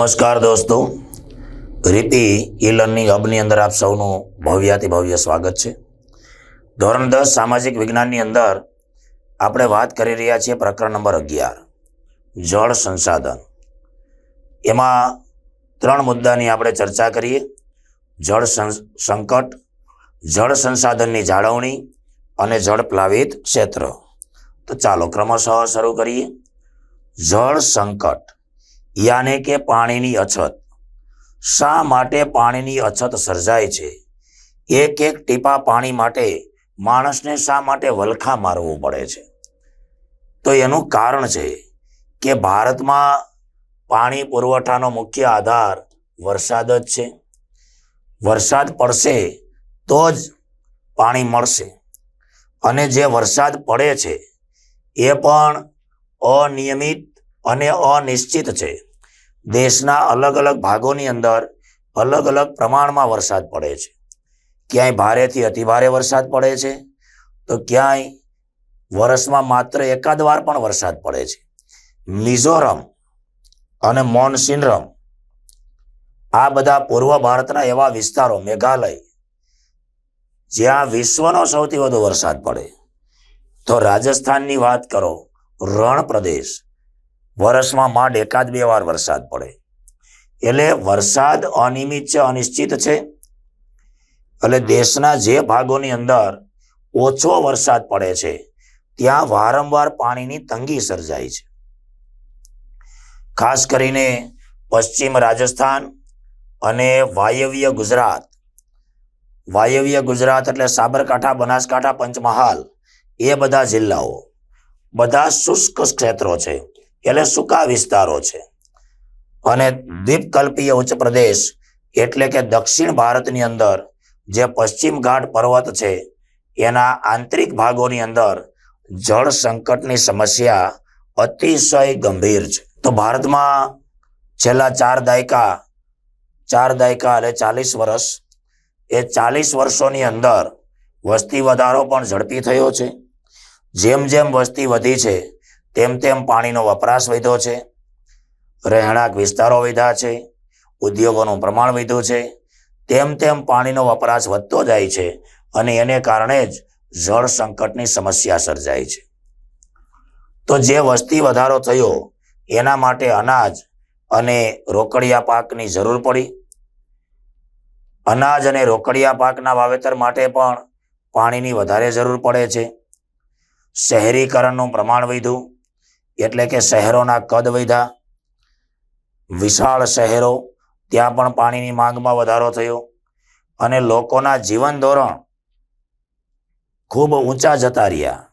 નમસ્કાર દોસ્તો. રીતિ ઈ લર્નિંગ હબની અંદર આપ સૌનું ભવ્યાતિ ભવ્ય સ્વાગત છે. ધોરણ દસ સામાજિક વિજ્ઞાનની અંદર આપણે વાત કરી રહ્યા છીએ પ્રકરણ નંબર અગિયાર, જળ સંસાધન. એમાં ત્રણ મુદ્દાની આપણે ચર્ચા કરીએ. જળ સંકટ, જળ સંસાધનની જાળવણી અને જળ પ્લાવિત ક્ષેત્ર. તો ચાલો ક્રમશઃ શરૂ કરીએ. જળ સંકટ. યાને કે પાણીની અછત. શા માટે પાણીની અછત સર્જાય છે? એક એક ટીપા પાણી માટે માણસને શા માટે વલખા મારવું પડે છે? તો એનું કારણ છે કે ભારતમાં પાણી પુરવઠાનો મુખ્ય આધાર વરસાદ જ છે. વરસાદ પડશે તો જ પાણી મળશે. અને જે વરસાદ પડે છે એ પણ અનિયમિત અને અનિશ્ચિત છે. દેશના અલગ અલગ ભાગોની અંદર અલગ અલગ પ્રમાણમાં વરસાદ પડે છે. ક્યાંય ભારેથી અતિભારે વરસાદ પડે છે, તો ક્યાંય વર્ષમાં માત્ર એકાદ વાર પણ વરસાદ પડે છે. મિઝોરમ અને મોનસિનરમ આ બધા પૂર્વ ભારતના એવા વિસ્તારો, મેઘાલય, જ્યાં વિશ્વનો સૌથી વધુ વરસાદ પડે. તો રાજસ્થાનની વાત કરો, રણ પ્રદેશ વર્ષમાં માંડ એકાદ બે વાર વરસાદ પડે. એટલે વરસાદ અનિયમિત છે, અનિશ્ચિત છે. એટલે દેશના જે ભાગોની અંદર ઓછો વરસાદ પડે છે, ત્યાં વારંવાર પાણીની તંગી સર્જાય છે. ખાસ કરીને પશ્ચિમ રાજસ્થાન અને વાયવ્ય ગુજરાત. વાયવ્ય ગુજરાત એટલે સાબરકાંઠા, બનાસકાંઠા, પંચમહાલ, એ બધા જિલ્લાઓ. બધા શુષ્ક ક્ષેત્રો છે. એટલે સૂકા વિસ્તારો છે? અને દ્વીપકલ્પીય ઉચ્ચ પ્રદેશ એટલે કે દક્ષિણ ભારતની અંદર જે પશ્ચિમ ઘાટ પર્વત છે, એના આંતરિક ભાગોની અંદર જળ સંકટની સમસ્યા અતિશય ગંભીર છે. તો ભારતમાં છેલ્લા ચાર દાયકા ચાર દાયકા એટલે ચાલીસ વર્ષ, એ ચાલીસ વર્ષોની અંદર વસ્તી વધારો પણ ઝડપી થયો છે. જેમ જેમ વસ્તી વધી છે તેમ તેમ પાણીનો વપરાશ વધ્યો છે. રહેણાંક વિસ્તારો વધ્યા છે. ઉદ્યોગોનું પ્રમાણ વધ્યું છે. તેમ તેમ પાણીનો વપરાશ વધતો જાય છે અને એને કારણે જ જળ સંકટની સમસ્યા સર્જાય છે. તો જે વસ્તી વધારો થયો એના માટે અનાજ અને રોકડિયા પાકની જરૂર પડી. અનાજ અને રોકડિયા પાકના વાવેતર માટે પણ પાણીની વધારે જરૂર પડે છે. શહેરીકરણનું પ્રમાણ વધ્યું. એટલે કે શહેરોના કદ વધ્યા. વિશાળ શહેરો, ત્યાં પણ પાણીની માંગમાં વધારો થયો. અને લોકોના જીવન ધોરણ ખૂબ ઊંચા જતા રહ્યા.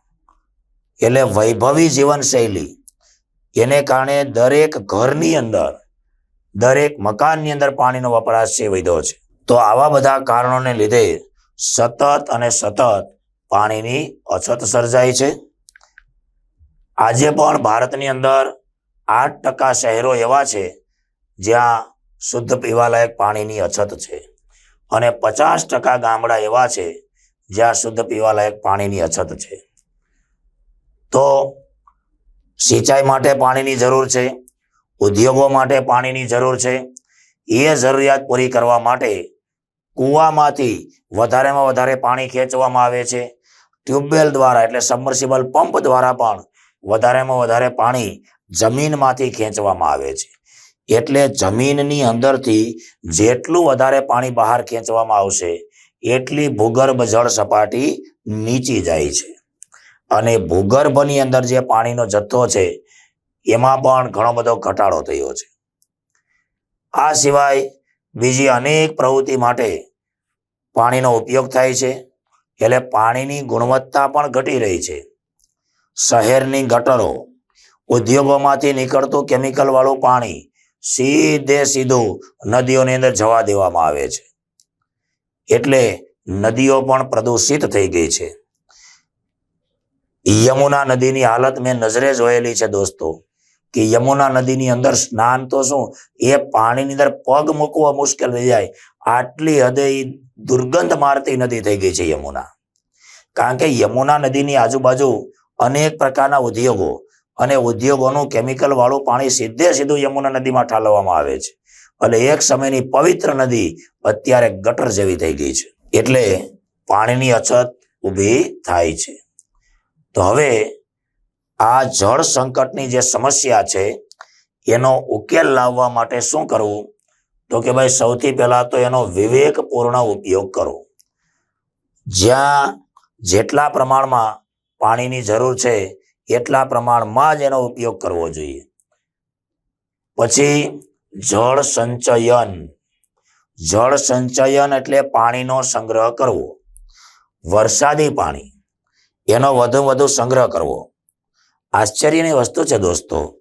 એટલે વૈભવી જીવનશૈલી, એને કારણે દરેક ઘરની અંદર, દરેક મકાનની અંદર પાણીનો વપરાશ છે વધ્યો છે. તો આવા બધા કારણોને લીધે સતત અને સતત પાણીની અછત સર્જાય છે. આજે પણ ભારતની અંદર આઠ ટકા શહેરો એવા છે જ્યાં શુદ્ધ પીવાલાયક પાણીની અછત છે. અને પચાસ ટકા ગામડા એવા છે જ્યાં શુદ્ધ પીવાલાયક પાણીની અછત છે. તો સિંચાઈ માટે પાણીની જરૂર છે, ઉદ્યોગો માટે પાણીની જરૂર છે. એ જરૂરિયાત પૂરી કરવા માટે કૂવામાંથી વધારેમાં વધારે પાણી ખેંચવામાં આવે છે. ટ્યુબવેલ દ્વારા એટલે સબમર્સિબલ પંપ દ્વારા પણ વધારેમાં વધારે પાણી જમીનમાંથી ખેંચવામાં આવે છે. એટલે જમીનની અંદરથી જેટલું વધારે પાણી બહાર ખેંચવામાં આવશે, એટલી ભૂગર્ભ જળ સપાટી નીચી જાય છે. અને ભૂગર્ભની અંદર જે પાણીનો જથ્થો છે, એમાં પણ ઘણો બધો ઘટાડો થયો છે. આ સિવાય બીજી અનેક પ્રવૃત્તિ માટે પાણીનો ઉપયોગ થાય છે. એટલે પાણીની ગુણવત્તા પણ ઘટી રહી છે. શહેરની ગટરો. ઉદ્યોગોમાંથી નીકળતું કેમિકલ વાળું પાણી સીધે સીધું નદીઓની અંદર જવા દેવામાં આવે છે. એટલે નદીઓ પણ પ્રદૂષિત થઈ ગઈ છે. યમુના નદીની હાલત મેં નજરે જોયેલી છે દોસ્તો, કે યમુના નદીની અંદર સ્નાન તો શું, એ પાણીની અંદર પગ મૂકવો મુશ્કેલ થઈ જાય. આટલી હદે દુર્ગંધ મારતી નદી થઈ ગઈ છે યમુના. કારણ કે યમુના નદીની આજુબાજુ અનેક પ્રકારના ઉદ્યોગો અને ઉદ્યોગોનું કેમિકલ વાળું પાણી સીધે સીધું યમુના નદીમાં ઠાલવવામાં આવે છે. એટલે એક સમયની પવિત્ર નદી અત્યારે ગટર જેવી થઈ ગઈ છે. એટલે પાણીની અછત ઊભી થાય છે. તો હવે આ જળ સંકટની જે સમસ્યા છે, એનો ઉકેલ લાવવા માટે શું કરવું? તો કે ભાઈ સૌથી પહેલા તો એનો વિવેકપૂર્ણ ઉપયોગ કરો જ્યાં જેટલા પ્રમાણમાં પાણીની જરૂર છે એટલા પ્રમાણમાં જ એનો ઉપયોગ કરવો જોઈએ. પછી જળ સંચયન. જળ સંચયન એટલે પાણીનો સંગ્રહ કરવો. વરસાદી પાણી. એનો વધુ વધુ સંગ્રહ કરવો. આશ્ચર્યની વસ્તુ છે દોસ્તો,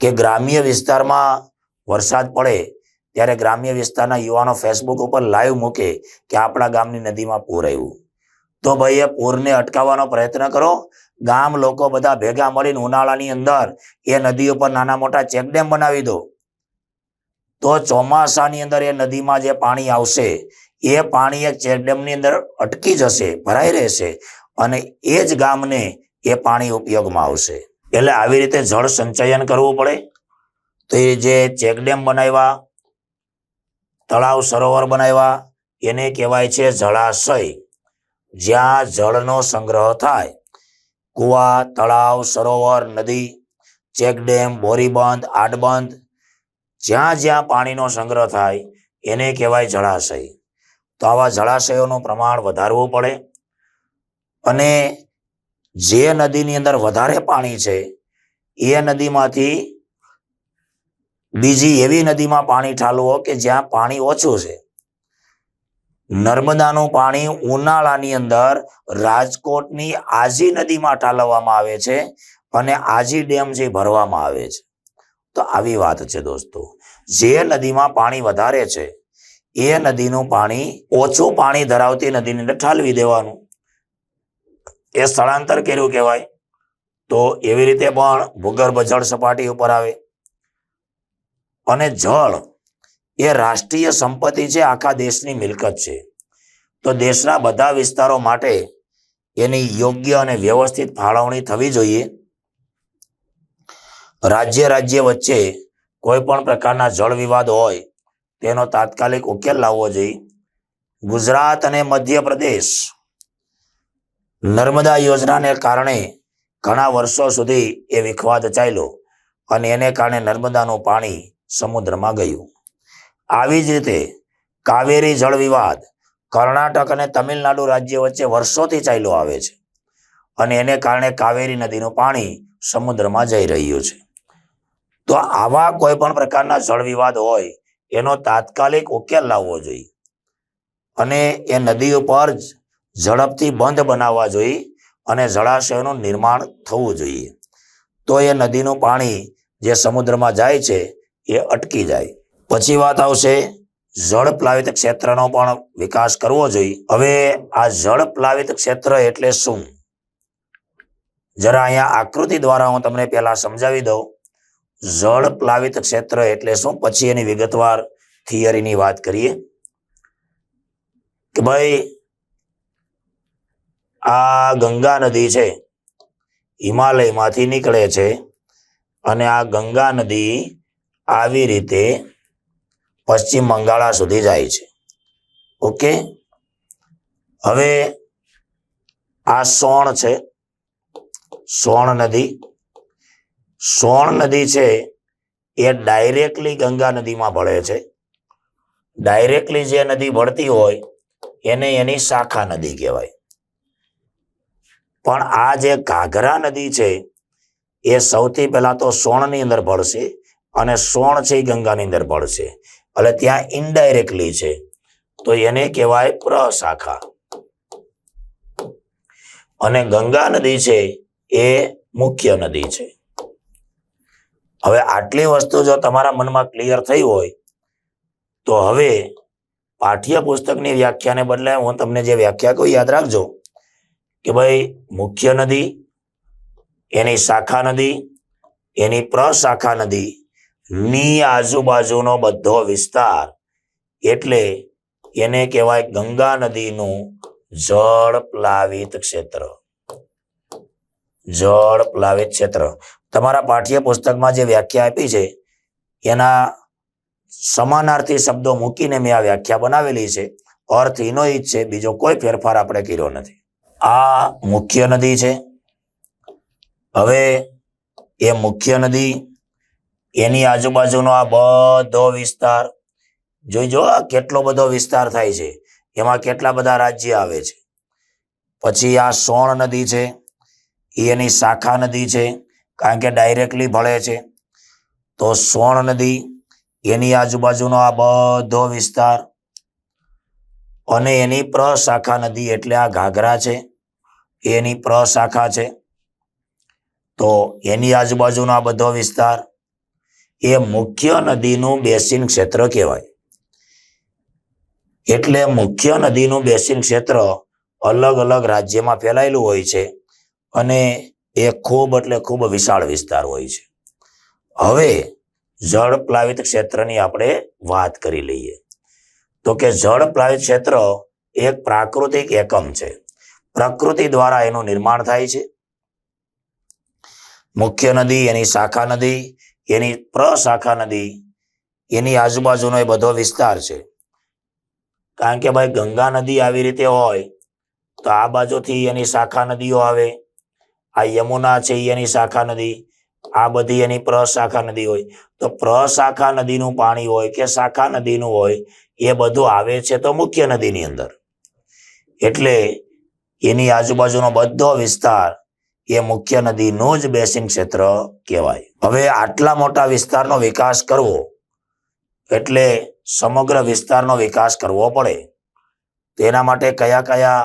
કે ગ્રામ્ય વિસ્તારમાં વરસાદ પડે ત્યારે ગ્રામ્ય વિસ્તારના યુવાનો ફેસબુક ઉપર લાઈવ મૂકે કે આપણા ગામની નદીમાં પૂર આવ્યું. તો ભાઈ એ પૂરને અટકાવવાનો પ્રયત્ન કરો. ગામ લોકો બધા ભેગા મળીને ઉનાળાની અંદર એ નદી ઉપર નાના મોટા ચેકડેમ બનાવી દો. તો ચોમાસાની અંદર એ નદીમાં જે પાણી આવશે, એ પાણી એક ચેકડેમની અંદર અટકી જશે, ભરાઈ રહેશે અને એ જ ગામને એ પાણી ઉપયોગમાં આવશે. એટલે આવી રીતે જળ સંચયન કરવું પડે. તો એ જે ચેકડેમ બનાવ્યા, તળાવ સરોવર બનાવ્યા, એને કહેવાય છે જળાશય. જ્યાં જળનો સંગ્રહ થાય. કુવા, તળાવ, સરોવર, નદી ચેકડેમ બોરીબંધ, આડબંધ, જ્યાં જ્યાં પાણીનો સંગ્રહ થાય, એને કહેવાય જળાશય. તો આવા જળાશયોનું પ્રમાણ વધારવું પડે અને જે નદીની અંદર વધારે પાણી છે, એ નદીમાંથી બીજી એવી નદીમાં પાણી ઠાલવો કે જ્યાં પાણી ઓછું છે. નર્મદાનું પાણી ઉનાળાની અંદર રાજકોટની આજી નદીમાં ઠાલવવામાં આવે છે અને આજી ડેમ જે ભરવામાં આવે છે. તો આવી વાત છે દોસ્તો. જે નદીમાં પાણી વધારે છે, એ નદીનું પાણી ઓછું પાણી ધરાવતી નદીની અંદર ઠાલવી દેવાનું. એ સ્થળાંતર કર્યું કહેવાય. તો એવી રીતે પણ ભૂગર્ભ જળ સપાટી ઉપર આવે. અને જળ એ રાષ્ટ્રીય સંપત્તિ છે, આખા દેશની મિલકત છે. તો દેશના બધા વિસ્તારો માટે એની યોગ્ય અને વ્યવસ્થિત ફાળવણી થવી જોઈએ. રાજ્ય રાજ્ય વચ્ચે કોઈ પણ પ્રકારના જળ વિવાદ હોય, તેનો તાત્કાલિક ઉકેલ લાવવો જોઈએ. ગુજરાત અને મધ્યપ્રદેશ નર્મદા યોજનાને કારણે ઘણા વર્ષો સુધી એ વિખવાદ ચાલ્યો અને એને કારણે નર્મદાનું પાણી સમુદ્રમાં ગયું. આવી જ રીતે કાવેરી જળ વિવાદ કર્ણાટક અને તમિલનાડુ રાજ્ય વચ્ચે વર્ષોથી ચાલ્યો આવે છે અને એને કારણે કાવેરી નદીનું પાણી સમુદ્રમાં જઈ રહ્યું છે. તો આવા કોઈ પણ પ્રકારના જળ વિવાદ હોય, એનો તાત્કાલિક ઉકેલ લાવવો જોઈએ અને એ નદી ઉપર ઝડપથી બંધ બનાવવા જોઈએ અને જળાશયોનું નિર્માણ થવું જોઈએ. તો એ નદીનું પાણી જે સમુદ્રમાં જાય છે, એ અટકી જાય. પછી વાત આવશે જળ પ્લાવિત ક્ષેત્રનો પણ વિકાસ કરવો જોઈએ. હવે આ જળ પ્લાવિત ક્ષેત્ર એટલે શું? જરા અહીંયા આકૃતિ દ્વારા હું તમને પહેલા સમજાવી દઉં. જળ પ્લાવિત ક્ષેત્ર એટલે શું? પછી એની વિગતવાર થિયરીની વાત કરીએ. કે ભાઈ, આ ગંગા નદી છે, હિમાલયમાંથી નીકળે છે અને આ ગંગા નદી આવી રીતે પશ્ચિમ બંગાળા સુધી જાય છે. ઓકે હવે આ સોણ છે. સોણ નદી. સોણ નદી છે એ ડાયરેક્ટલી ગંગા નદીમાં ભળે છે. ડાયરેક્ટલી જે નદી ભળતી હોય, એને એની શાખા નદી કહેવાય. પણ આ જે ઘાઘરા નદી છે, એ સૌથી પહેલા તો સોણની અંદર ભળશે અને સોણ છે એ ગંગાની અંદર ભળશે. એટલે ત્યાં ઇનડાયરેક્ટલી છે. તો એને કહેવાય પ્રશાખા. અને ગંગા નદી છે એ મુખ્ય નદી છે. હવે આટલી વસ્તુ જો તમારા મનમાં ક્લિયર થઈ હોય, તો હવે પાઠ્ય પુસ્તકની વ્યાખ્યાને બદલે હું તમને જે વ્યાખ્યા કહું યાદ રાખજો કે ભાઈ મુખ્ય નદી, એની શાખા નદી, એની પ્રશાખા નદી ની આજુબાજુનો બધો વિસ્તાર એટલે એને કહેવાય ગંગા નદીનું જળ પ્લાવિત ક્ષેત્ર. જળ પ્લાવિત ક્ષેત્ર. તમારા પાઠ્ય પુસ્તકમાં જે વ્યાખ્યા આપી છે, એના સમાનાર્થી શબ્દો મૂકીને મેં આ વ્યાખ્યા બનાવેલી છે. અર્થ એનો જ છે, બીજો કોઈ ફેરફાર આપણે કર્યો નથી. આ મુખ્ય નદી છે. હવે એ મુખ્ય નદી એની આજુબાજુનો આ બધો વિસ્તાર, જોઈજો આ કેટલો બધો વિસ્તાર થાય છે. એમાં કેટલા બધા રાજ્ય આવે છે. પછી આ સોણ નદી છે એ એની શાખા નદી છે, કારણ કે ડાયરેક્ટલી ભળે છે. તો સોણ નદી, એની આજુબાજુનો આ બધો વિસ્તાર અને એની પ્રશાખા નદી એટલે આ ઘાઘરા છે એની પ્રશાખા છે. તો એની આજુબાજુનો આ બધો વિસ્તાર એ મુખ્ય નદીનું બેસિન ક્ષેત્ર કહેવાય. એટલે મુખ્ય નદીનું બેસિન ક્ષેત્ર અલગ અલગ રાજ્યમાં ફેલાયેલું હોય છે અને એ ખૂબ એટલે ખૂબ વિશાળ વિસ્તાર હોય છે. હવે જળ પ્લાવિત ક્ષેત્રની આપણે વાત કરી લઈએ. તો કે જળ પ્લાવિત ક્ષેત્ર એક પ્રાકૃતિક એકમ છે. પ્રકૃતિ દ્વારા એનું નિર્માણ થાય છે. મુખ્ય નદી, એની શાખા નદી એની પ્રશાખા નદી, એની આજુબાજુનો એ બધો વિસ્તાર છે. કારણ કે ભાઈ ગંગા નદી આવી રીતે હોય, તો આ બાજુથી એની શાખા નદીઓ આવે, આ યમુના છે એની શાખા નદી, આ બધી એની પ્રશાખા નદી હોય. તો પ્રશાખા નદીનું પાણી હોય કે શાખા નદીનું હોય, એ બધું આવે છે તો મુખ્ય નદીની અંદર. એટલે એની આજુબાજુનો બધો વિસ્તાર એ મુખ્ય નદીનું જ બેસિંગ ક્ષેત્ર કહેવાય. હવે આટલા મોટા વિસ્તારનો વિકાસ કરવો, એટલે સમગ્ર વિસ્તારનો વિકાસ કરવો પડે. તેના માટે કયા કયા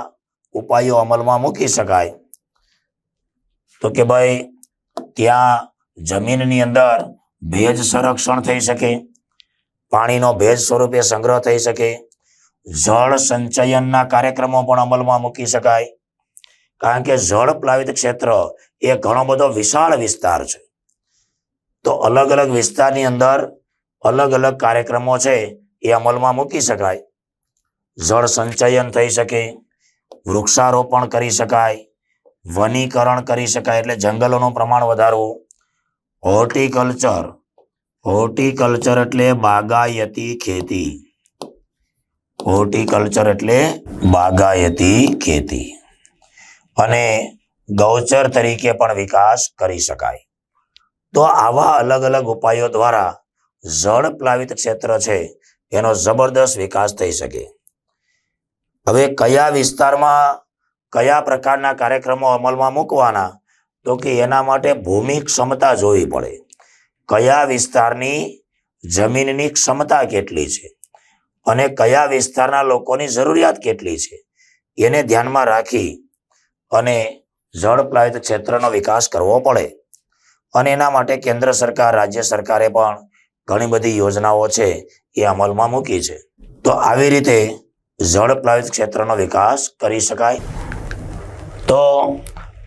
ઉપાયો અમલમાં મૂકી શકાય? તો કે ભાઈ, ત્યાં જમીનની અંદર ભેજ સંરક્ષણ થઈ શકે, પાણીનો ભેજ સ્વરૂપે સંગ્રહ થઈ શકે, જળ સંચયનના કાર્યક્રમો પણ અમલમાં મૂકી શકાય. કારણ કે જળ પ્લાવિત ક્ષેત્ર એ ઘણો બધો વિશાળ વિસ્તાર છે. તો અલગ અલગ વિસ્તારની અંદર અલગ અલગ કાર્યક્રમો છે એ અમલમાં મૂકી શકાય. જળ સંચયન થઈ શકે, વૃક્ષારોપણ કરી શકાય, વનીકરણ કરી શકાય એટલે જંગલોનું પ્રમાણ વધારવું. હોર્ટિકલ્ચર હોર્ટિકલ્ચર એટલે બાગાયતી ખેતી. હોર્ટિકલ્ચર એટલે બાગાયતી ખેતી. અને ગૌચર તરીકે પણ વિકાસ કરી શકાય. તો આવા અલગ અલગ ઉપાયો દ્વારા જળ પ્લાવિત ક્ષેત્ર છે એનો જબરદસ્ત વિકાસ થઈ શકે. હવે કયા વિસ્તારમાં કયા પ્રકારના કાર્યક્રમો અમલમાં મૂકવાના તો કે એના માટે ભૂમિ ક્ષમતા જોવી પડે. કયા વિસ્તારની જમીનની ક્ષમતા કેટલી છે? અને કયા વિસ્તારના લોકોની જરૂરિયાત કેટલી છે? એને ધ્યાનમાં રાખી અને જળ પ્લાવિત ક્ષેત્રનો વિકાસ કરવો પડે. અને એના માટે કેન્દ્ર સરકાર, રાજ્ય સરકારે પણ ઘણી બધી યોજનાઓ છે એ અમલમાં મૂકી છે. તો આવી રીતે જળ પ્લાવિત ક્ષેત્રનો વિકાસ કરી શકાય. તો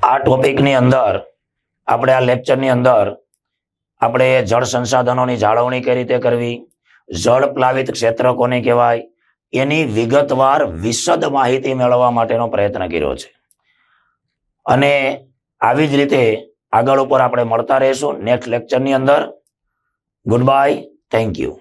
આ ટોપિકની અંદર, આપણે આ લેક્ચરની અંદર, આપણે જળ સંસાધનોની જાળવણી કઈ રીતે કરવી જળ પ્લાવિત ક્ષેત્ર કોને કહેવાય, એની વિગતવાર વિશદ માહિતી મેળવવા માટેનો પ્રયત્ન કર્યો છે. અને આવી જ રીતે આગળ ઉપર આપણે મળતા રહીશું નેક્સ્ટ લેક્ચરની અંદર. Good bye thank you